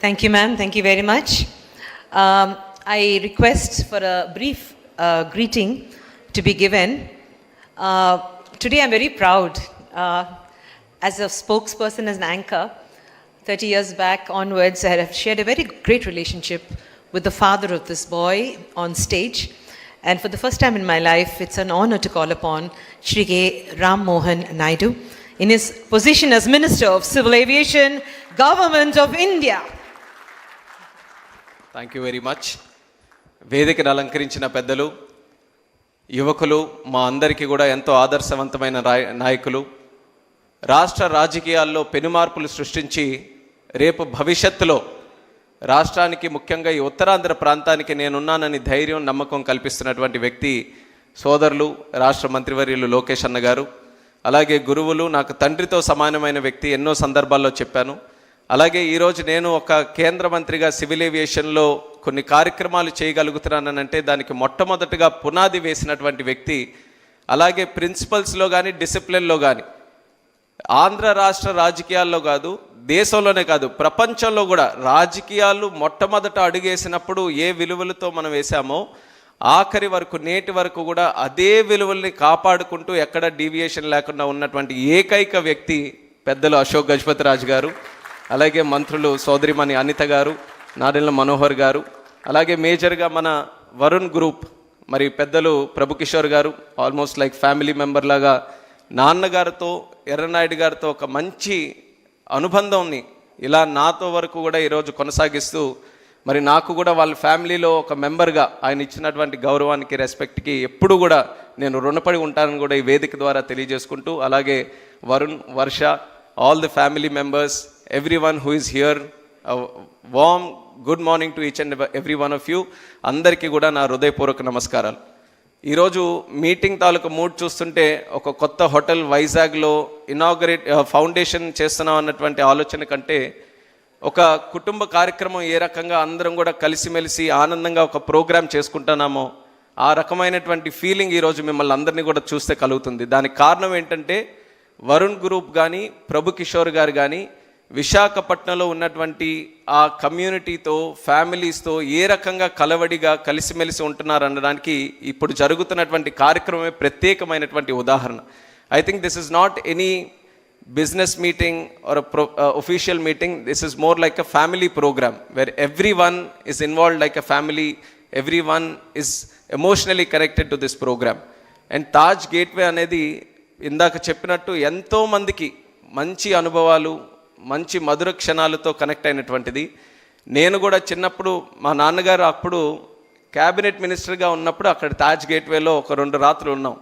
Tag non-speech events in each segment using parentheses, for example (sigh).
Thank you, ma'am. Thank you very much. Um, I request for a brief uh, greeting to be given. Uh, today, I'm very proud. Uh, as a spokesperson, as an anchor, 30 years back onwards, I have shared a very great relationship with the father of this boy on stage. And for the first time in my life, it's an honor to call upon Shri K. Ram Mohan Naidu in his position as Minister of Civil Aviation, Government of India. Thank you very much వేదికను అలంకరించిన పెద్దలు యువకులు మా అందరికీ కూడా ఎంతో ఆదర్శవంతమైన నాయకులు రాష్ట్ర రాజకీయాల్లో పెనుమార్పులు సృష్టించి రేపు భవిష్యత్తులో రాష్ట్రానికి ముఖ్యంగా ఈ ఉత్తరాంధ్ర ప్రాంతానికి నేనున్నానని ధైర్యం నమ్మకం కల్పిస్తున్నటువంటి వ్యక్తి సోదరులు రాష్ట్ర మంత్రివర్యులు లోకేష్ అన్న గారు అలాగే గురువులు నాకు తండ్రితో సమానమైన వ్యక్తి ఎన్నో సందర్భాల్లో చెప్పాను అలాగే ఈరోజు నేను ఒక కేంద్ర మంత్రిగా సివిల్ ఏవియేషన్లో కొన్ని కార్యక్రమాలు చేయగలుగుతున్నానంటే దానికి మొట్టమొదటిగా పునాది వేసినటువంటి వ్యక్తి అలాగే ప్రిన్సిపల్స్లో కానీ డిసిప్లిన్లో కానీ ఆంధ్ర రాష్ట్ర రాజకీయాల్లో కాదు దేశంలోనే కాదు ప్రపంచంలో కూడా రాజకీయాలు మొట్టమొదట అడుగేసినప్పుడు ఏ విలువలతో మనం వేసామో ఆఖరి వరకు నేటి వరకు కూడా అదే విలువల్ని కాపాడుకుంటూ ఎక్కడ డీవియేషన్ లేకుండా ఉన్నటువంటి ఏకైక వ్యక్తి పెద్దలు అశోక్ గజపతిరాజు గారు అలాగే మంత్రులు సోదరిమణి అనిత గారు నారెళ్ళ మనోహర్ గారు అలాగే మేజర్గా మన వరుణ్ గ్రూప్ మరి పెద్దలు ప్రభుకిషోర్ గారు ఆల్మోస్ట్ లైక్ ఫ్యామిలీ మెంబర్ లాగా నాన్నగారితో ఎర్రనాయుడు గారితో ఒక మంచి అనుబంధంని ఇలా నాతో వరకు కూడా ఈరోజు కొనసాగిస్తూ మరి నాకు కూడా వాళ్ళ ఫ్యామిలీలో ఒక మెంబర్గా ఆయన ఇచ్చినటువంటి గౌరవానికి రెస్పెక్ట్కి ఎప్పుడు కూడా నేను రుణపడి ఉంటానని కూడా ఈ వేదిక ద్వారా తెలియజేసుకుంటూ అలాగే Varun Varsha all the family members everyone who is here, a warm good morning to each and every one of you. అందరికీ కూడా నా హృదయపూర్వక నమస్కారాలు ఈరోజు మీటింగ్ తాలూకు మూడ్ చూస్తుంటే ఒక కొత్త హోటల్ వైజాగ్లో ఇనాగరేట్ ఫౌండేషన్ చేస్తున్నాం అన్నటువంటి ఆలోచన కంటే ఒక కుటుంబ కార్యక్రమం ఏ రకంగా అందరం కూడా కలిసిమెలిసి ఆనందంగా ఒక ప్రోగ్రాం చేసుకుంటున్నామో ఆ రకమైనటువంటి ఫీలింగ్ ఈరోజు మిమ్మల్ని అందరినీ కూడా చూస్తే కలుగుతుంది దానికి కారణం ఏంటంటే వరుణ్ గ్రూప్ కానీ ప్రభు కిషోర్ గారు కానీ విశాఖపట్నంలో ఉన్నటువంటి ఆ కమ్యూనిటీతో ఫ్యామిలీస్తో ఏ రకంగా కలవడిగా కలిసిమెలిసి ఉంటున్నారు అనడానికి ఇప్పుడు జరుగుతున్నటువంటి కార్యక్రమమే ప్రత్యేకమైనటువంటి ఉదాహరణ I think this is not any business meeting or official meeting this is more like a family programme where every one is involve like a family every one is emotionally connected to this programme and Taj gateway అనేది ఇందాక చెప్పినట్టు ఎంతోమందికి మంచి అనుభవాలు మంచి మధుర క్షణాలతో connect అయినటువంటిది నేను కూడా చిన్నప్పుడు మా నాన్నగారు అప్పుడు క్యాబినెట్ మినిస్టర్గా ఉన్నప్పుడు అక్కడ తాజ్ గేట్వేలో ఒక రెండు రాత్రులు ఉన్నాం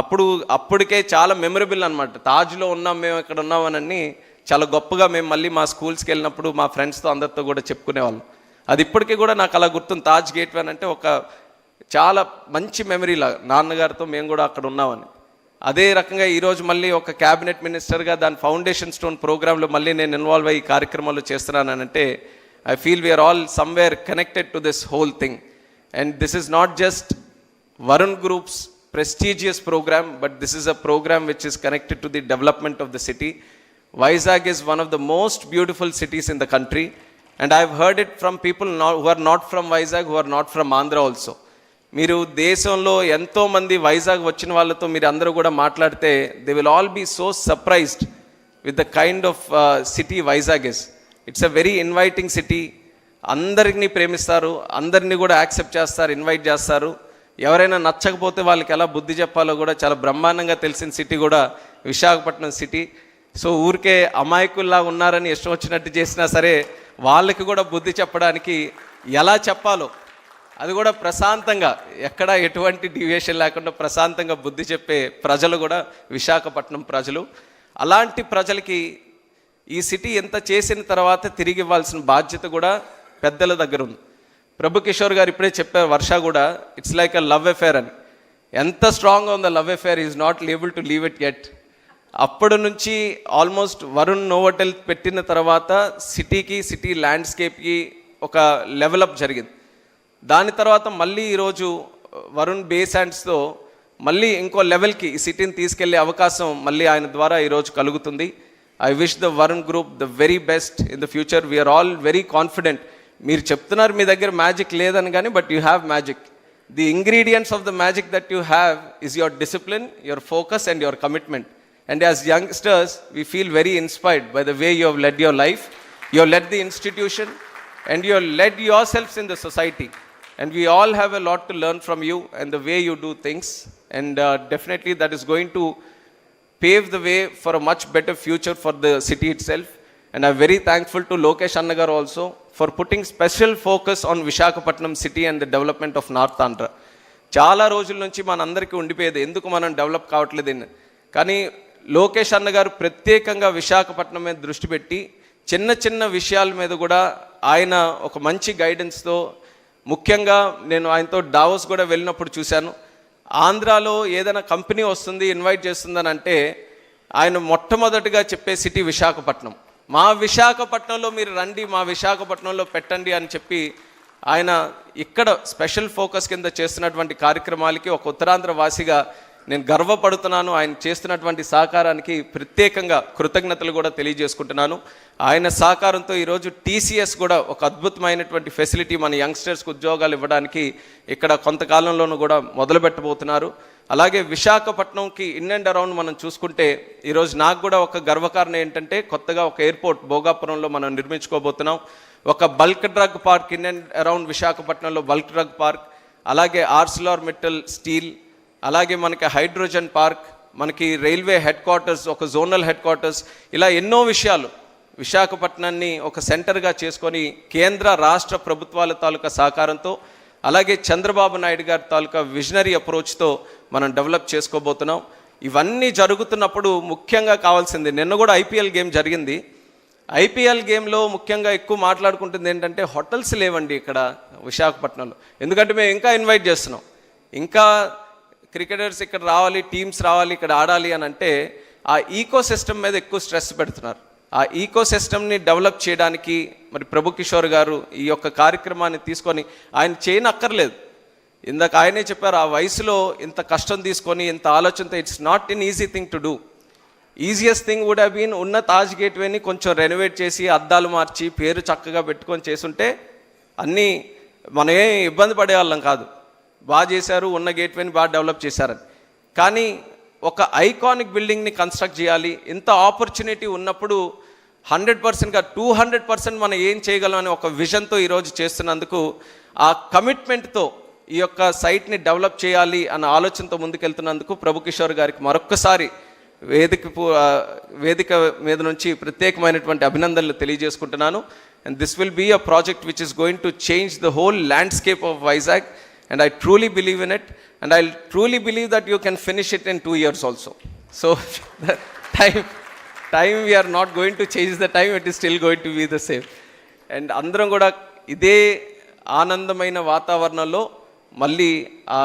అప్పుడు అప్పటికే చాలా మెమరబుల్ అనమాట తాజ్లో ఉన్నాం మేము ఇక్కడ ఉన్నామనని చాలా గొప్పగా మేము మళ్ళీ మా స్కూల్స్కి వెళ్ళినప్పుడు మా ఫ్రెండ్స్తో అందరితో కూడా చెప్పుకునేవాళ్ళం అది ఇప్పటికీ కూడా నాకు అలా గుర్తుంది తాజ్ గేట్వే అంటే ఒక చాలా మంచి మెమరీలా నాన్నగారితో మేము కూడా అక్కడ ఉన్నామని అదే రకంగా ఈరోజు మళ్ళీ ఒక క్యాబినెట్ మినిస్టర్గా దాని ఫౌండేషన్ స్టోన్ ప్రోగ్రాంలో మళ్ళీ నేను ఇన్వాల్వ్ అయ్యి కార్యక్రమాలు చేస్తున్నానంటే I feel we're all somewhere connected to this whole thing and this is not just Varun groups prestigious program but this is a program which is connected to the development of the city Vizag is one of the most beautiful cities in the country and I heard it from people నా who are not from Vizag who are not from Andhra also మీరు దేశంలో ఎంతోమంది వైజాగ్ వచ్చిన వాళ్ళతో మీరు అందరూ కూడా మాట్లాడితే they will all be so surprised with the kind of city Vizag is it's a very inviting city అందరినీ ప్రేమిస్తారు అందరినీ కూడా యాక్సెప్ట్ చేస్తారు ఇన్వైట్ చేస్తారు ఎవరైనా నచ్చకపోతే వాళ్ళకి ఎలా బుద్ధి చెప్పాలో కూడా చాలా బ్రహ్మాండంగా తెలిసిన సిటీ కూడా విశాఖపట్నం సిటీ సో ఊరికే అమాయకుల్లా ఉన్నారని ఇష్టం వచ్చినట్టు చేసినా సరే వాళ్ళకి కూడా బుద్ధి చెప్పడానికి ఎలా చెప్పాలో అది కూడా ప్రశాంతంగా ఎక్కడ ఎటువంటి డివియేషన్ లేకుండా ప్రశాంతంగా బుద్ధి చెప్పే ప్రజలు కూడా విశాఖపట్నం ప్రజలు అలాంటి ప్రజలకి ఈ సిటీ ఎంత చేసిన తర్వాత తిరిగి ఇవ్వాల్సిన బాధ్యత కూడా పెద్దల దగ్గర ఉంది ప్రభు కిషోర్ గారు ఇప్పుడే చెప్పే వర్ష కూడా it's like a love affair అని ఎంత స్ట్రాంగ్గా ఉందో love affair is not label to leave it get అప్పటి నుంచి ఆల్మోస్ట్ వరుణ్ నోవటెల్ పెట్టిన తర్వాత సిటీకి సిటీ ల్యాండ్స్కేప్కి ఒక లెవలప్ జరిగింది దాని తర్వాత మళ్ళీ ఈరోజు uh, వరుణ్ బేస్ హ్యాండ్స్తో మళ్ళీ ఇంకో లెవెల్కి ఈ సిటీని తీసుకెళ్లే అవకాశం మళ్ళీ ఆయన ద్వారా ఈరోజు కలుగుతుంది I wish the Varun group the very best in the future we are all very confident మీరు చెప్తున్నారు మీ దగ్గర మ్యాజిక్ లేదని కానీ but you have magic the ingredients of the magic that you have is your discipline your focus and your commitment and as youngsters we feel very inspired by the way you head led your life you led the institution and you led your selves in the society and we all have a lot to learn from you and the way you do things and uh, definitely that is going to pave the way for a much better future for the city itself and i'm very thankful to lokesh annagar also for putting special focus on Visakhapatnam city and the development of north Andhra చాలా రోజుల నుంచి మనందరికీ ఉండిపోయేది ఎందుకు మనం develop కావట్లేదు కానీ లోకేష్ అన్నగారు ప్రత్యేకంగా విశాఖపట్నం మీద దృష్టి పెట్టి చిన్న చిన్న విషయాల మీద కూడా ఆయన ఒక మంచి గైడెన్స్తో ముఖ్యంగా నేను ఆయనతో డావోస్ కూడా వెళ్ళినప్పుడు చూశాను ఆంధ్రాలో ఏదైనా కంపెనీ వస్తుంది ఇన్వైట్ చేస్తుందని అంటే ఆయన మొట్టమొదటిగా చెప్పే సిటీ విశాఖపట్నం మా విశాఖపట్నంలో మీరు రండి మా విశాఖపట్నంలో పెట్టండి అని చెప్పి ఆయన ఇక్కడ స్పెషల్ ఫోకస్ కింద చేస్తున్నటువంటి కార్యక్రమాలకి ఒక ఉత్తరాంధ్ర వాసిగా నేను గర్వపడుతున్నాను ఆయన చేస్తున్నటువంటి సహకారానికి ప్రత్యేకంగా కృతజ్ఞతలు కూడా తెలియజేసుకుంటున్నాను ఆయన సహకారంతో ఈరోజు టీసీఎస్ కూడా ఒక అద్భుతమైనటువంటి ఫెసిలిటీ మన యంగ్స్టర్స్కి ఉద్యోగాలు ఇవ్వడానికి ఇక్కడ కొంతకాలంలోనూ కూడా మొదలుపెట్టబోతున్నారు అలాగే విశాఖపట్నంకి ఇన్ అండ్ అరౌండ్ మనం చూసుకుంటే ఈరోజు నాకు కూడా ఒక గర్వకారణం ఏంటంటే కొత్తగా ఒక ఎయిర్పోర్ట్ భోగాపురంలో మనం నిర్మించుకోబోతున్నాం ఒక bulk drug park in and around విశాఖపట్నంలో బల్క్ డ్రగ్ పార్క్ అలాగే ఆర్సిలార్ మెటల్ స్టీల్ అలాగే మనకి హైడ్రోజన్ పార్క్ మనకి రైల్వే హెడ్ క్వార్టర్స్ ఒక జోనల్ హెడ్ క్వార్టర్స్ ఇలా ఎన్నో విషయాలు విశాఖపట్నాన్ని ఒక సెంటర్గా చేసుకొని కేంద్ర రాష్ట్ర ప్రభుత్వాల తాలూకా సహకారంతో అలాగే చంద్రబాబు నాయుడు గారి తాలూకా విజనరీ అప్రోచ్తో మనం డెవలప్ చేసుకోబోతున్నాం ఇవన్నీ జరుగుతున్నప్పుడు ముఖ్యంగా కావాల్సింది నిన్న కూడా ఐపీఎల్ గేమ్ జరిగింది ఐపీఎల్ గేమ్లో ముఖ్యంగా ఎక్కువ మాట్లాడుకుంటుంది ఏంటంటే హోటల్స్ లేవండి ఇక్కడ విశాఖపట్నంలో ఎందుకంటే మేము ఇంకా ఇన్వైట్ చేస్తున్నాం ఇంకా క్రికెటర్స్ ఇక్కడ రావాలి టీమ్స్ రావాలి ఇక్కడ ఆడాలి అని అంటే ఆ ఈకో సిస్టమ్ మీద ఎక్కువ స్ట్రెస్ పెడుతున్నారు ఆ ఈకో సిస్టమ్ని డెవలప్ చేయడానికి మరి ప్రభు కిషోర్ గారు ఈ యొక్క కార్యక్రమాన్ని తీసుకొని ఆయన చేయనక్కర్లేదు ఇందాక ఆయనే చెప్పారు ఆ వయసులో ఇంత కష్టం తీసుకొని ఇంత ఆలోచనతో it's not an easy thing to do easiest thing would have been ఉన్న తాజ్ గేట్వేని కొంచెం రెనోవేట్ చేసి అద్దాలు మార్చి పేరు చక్కగా పెట్టుకొని చేసుంటే అన్నీ మనం ఏం ఇబ్బంది పడేవాళ్ళం కాదు బాగా చేశారు ఉన్న గేట్వేని బాగా డెవలప్ చేశారని కానీ ఒక ఐకానిక్ బిల్డింగ్ని కన్స్ట్రక్ట్ చేయాలి ఇంత ఆపర్చునిటీ ఉన్నప్పుడు హండ్రెడ్ పర్సెంట్గా టూ హండ్రెడ్ పర్సెంట్ మనం ఏం చేయగలం అనే ఒక విజన్తో ఈరోజు చేస్తున్నందుకు ఆ కమిట్మెంట్తో ఈ యొక్క సైట్ని డెవలప్ చేయాలి అన్న ఆలోచనతో ముందుకెళ్తున్నందుకు ప్రభు కిషోర్ గారికి మరొక్కసారి వేదిక వేదిక మీద నుంచి ప్రత్యేకమైనటువంటి అభినందనలు తెలియజేసుకుంటున్నాను and this will be a project which is going to change the whole landscape of Vizag and I truly believe in it and I truly believe that you can finish it in two years also so time time we are not going to change the time it is still going to be the same and అందరం కూడా ఇదే ఆనందమైన వాతావరణంలో మళ్ళీ ఆ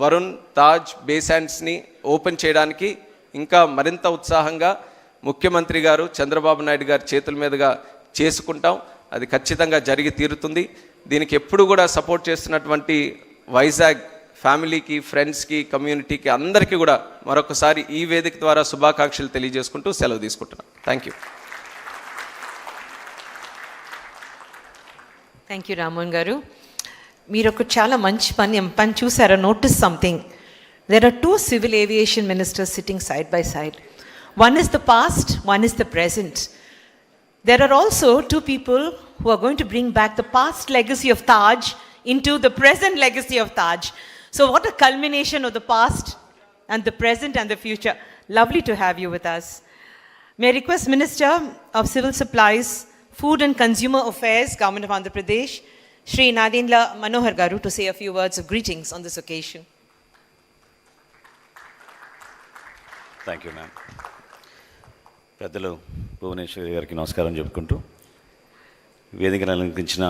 Varun Taj బేసాన్స్ని open చేయడానికి ఇంకా మరింత ఉత్సాహంగా ముఖ్యమంత్రి గారు చంద్రబాబు నాయుడు గారి చేతుల మీదుగా చేసుకుంటాం అది ఖచ్చితంగా జరిగి తీరుతుంది దీనికి ఎప్పుడు కూడా సపోర్ట్ చేస్తున్నటువంటి వైజాగ్ ఫ్యామిలీకి ఫ్రెండ్స్కి కమ్యూనిటీకి అందరికీ కూడా మరొకసారి ఈ వేదిక ద్వారా శుభాకాంక్షలు తెలియజేసుకుంటూ సెలవు తీసుకుంటున్నాను thank you thank you Rammohan garu మీరు ఒక చాలా మంచి పని పని చూసారా notice something there are two civil aviation ministers sitting side by side one is the past one is the present There are also two people who are going to bring back the past legacy of Taj into the present legacy of Taj. So, what a culmination of the past and the present and the future. Lovely to have you with us. May I request Minister of Civil Supplies, Food and Consumer Affairs, Government of Andhra Pradesh, Sri Nadinla Manohar Garu, to say a few words of greetings on this occasion. Thank you, ma'am. Bhuvaneswari గారికి నమస్కారం చెప్పుకుంటూ వేదికను అలంకరించిన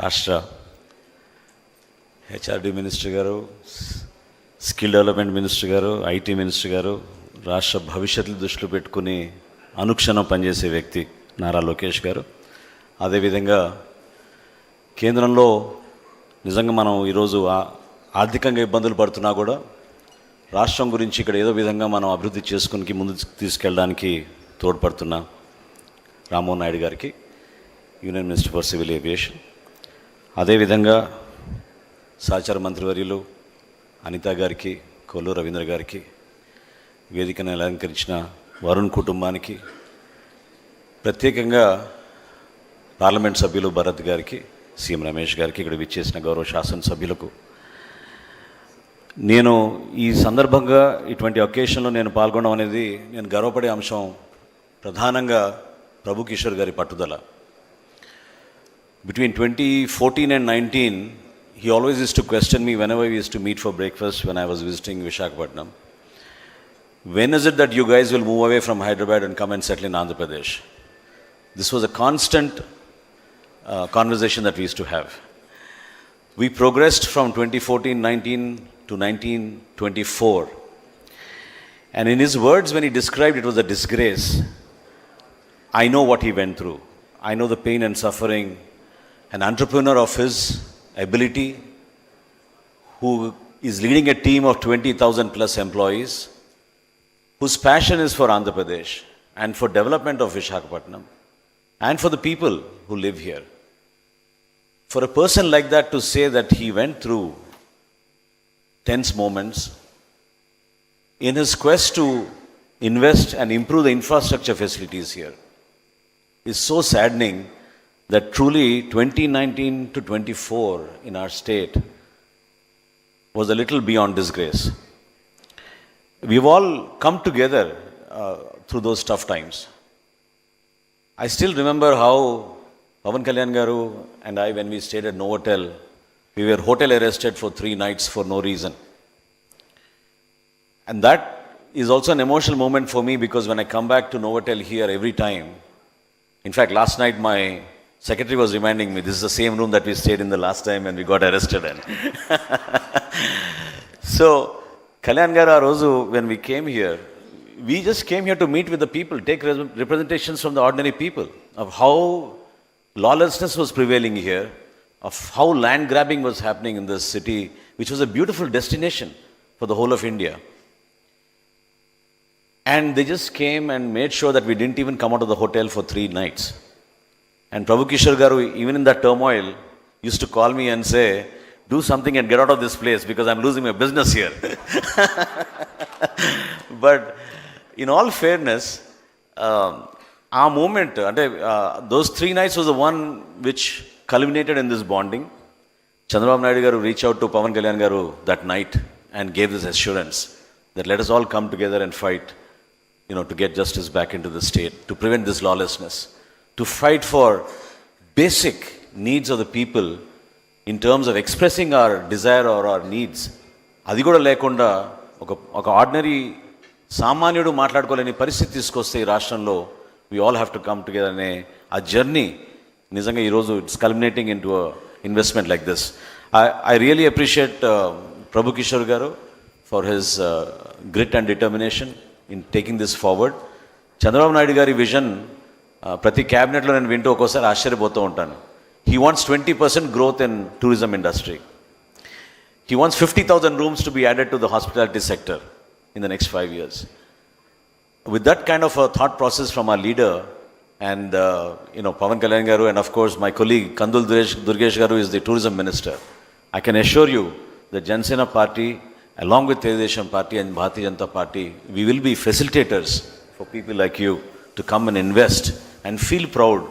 రాష్ట్ర HRD minister గారు skill development minister గారు IT minister గారు రాష్ట్ర భవిష్యత్తు దృష్టిలో పెట్టుకుని అనుక్షణం పనిచేసే వ్యక్తి నారా లోకేష్ గారు అదేవిధంగా కేంద్రంలో నిజంగా మనం ఈరోజు ఆర్థికంగా ఇబ్బందులు పడుతున్నా కూడా రాష్ట్రం గురించి ఇక్కడ ఏదో విధంగా మనం అభివృద్ధి చేసుకుని ముందు తీసుకెళ్ళడానికి తోడ్పడుతున్న రామ్మోహన్ నాయుడు గారికి union minister for civil aviation అదేవిధంగా సహచార మంత్రివర్యులు అనిత గారికి కొల్లు రవీంద్ర గారికి వేదికను అలంకరించిన వరుణ్ కుటుంబానికి ప్రత్యేకంగా పార్లమెంట్ సభ్యులు భరత్ గారికి సీఎం రమేష్ గారికి ఇక్కడ విచ్చేసిన గౌరవ శాసనసభ్యులకు నేను ఈ సందర్భంగా ఇటువంటి ఒకేషన్లో నేను పాల్గొనడం అనేది నేను గర్వపడే అంశం ప్రధానంగా ప్రభు కిషోర్ గారి పట్టుదల between twenty fourteen and nineteen he always is to question me when I is to meet for breakfast when I was visiting Visakhapatnam when is it that you guys will move away from Hyderabad and come and settle in Andhra Pradesh this was a constant conversation that used to have we progressed from twenty fourteen nineteen to 1924. And in his words, when he described it was a disgrace, I know what he went through. I know the pain and suffering. An entrepreneur of his ability, who is leading a team of 20,000 plus employees, whose passion is for Andhra Pradesh and for development of Vishakhapatnam and for the people who live here. For a person like that to say that he went through tense moments. In his quest to invest and improve the infrastructure facilities here, is so saddening that truly 2019 to 24 in our state was a little beyond disgrace. We've all come together uh, through those tough times. I still remember how Pavan Kalyan Garu and I, when we stayed at Novotel, we were hotel arrested for three nights for no reason. And that is also an emotional moment for me because when I come back to Novotel here every time, in fact, last night my secretary was reminding me this is the same room that we stayed in the last time and we got arrested in. (laughs) so, Kalyan Rozu, Arozu, when we came here, we just came here to meet with the people, take representations from the ordinary people of how lawlessness was prevailing here of how land grabbing was happening in this city, which was a beautiful destination for the whole of India. And they just came and made sure that we didn't even come out of the hotel for three nights. And Prabhu Kishore Garu, even in that turmoil, used to call me and say, Do something and get out of this place because I'm losing my business here. (laughs) but in all fairness, um, our moment, uh, uh, those three nights was the one which culminated in this bonding Chandrababu Naidu గారు reach out to Pawan Kalyan గారు that night and gave this assurance that let all come together and fight you know to get justice back into the state to prevent this lawlessness to fight for basic needs of the people in terms of expressing our desire or our needs అది కూడా లేకుండా ఒక ఒక ordinary సామాన్యుడు మాట్లాడుకోలేని పరిస్థితి తీసుకొస్తే ఈ రాష్ట్రంలో we all have to come together అనే ఆ జర్నీ నిజంగా ఈరోజు it's culminating in to investment like this I I really appreciate Prabhu Kishore garu for his grit and determination in taking this forward Chandrababu Naidu గారి vision uh, ప్రతి క్యాబినెట్లో నేను వింటూ ఒక్కోసారి ఆశ్చర్యపోతూ ఉంటాను he wants twenty percent growth in tourism industry he wants fifty thousand rooms to be added to the hospitality sector in the next five years with that kind of thought process from a leader and uh, you know Pavan Kalyan Garu and of course my colleague Kandul Durgesh Garu is the tourism minister. I can assure you the Jansena party along with Telugu party and Bharatiya Janata party we will be facilitators for people like you to come and invest and feel proud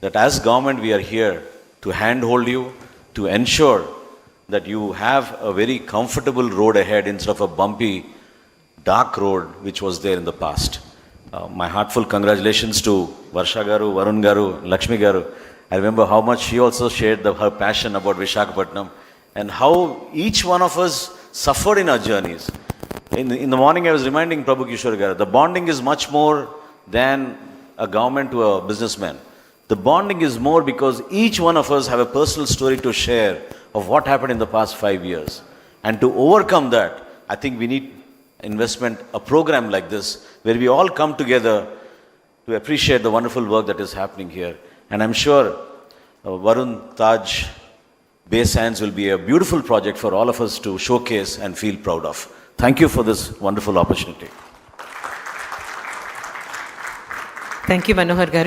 that as government we are here to handhold you to ensure that you have a very comfortable road ahead instead of a bumpy dark road which was there in the past. Uh, my heartfelt congratulations to Varsha Garu, Varun Garu, Lakshmi Garu. I remember how much she also shared her passion about Visakhapatnam and how each one of us suffered in our journeys. In the morning I was reminding Prabhu Kishore Garu, the bonding is much more than a government to a businessman. The bonding is more because each one of us have a personal story to share of what happened in the past 5 years. And to overcome that, I think we need investment, a program like this, where we all come together to appreciate the wonderful work that is happening here. And I'm sure uh, Varun Taj Bay Sands will be a beautiful project for all of us to showcase and feel proud of. Thank you for this wonderful opportunity. Thank you, Manohar Garu.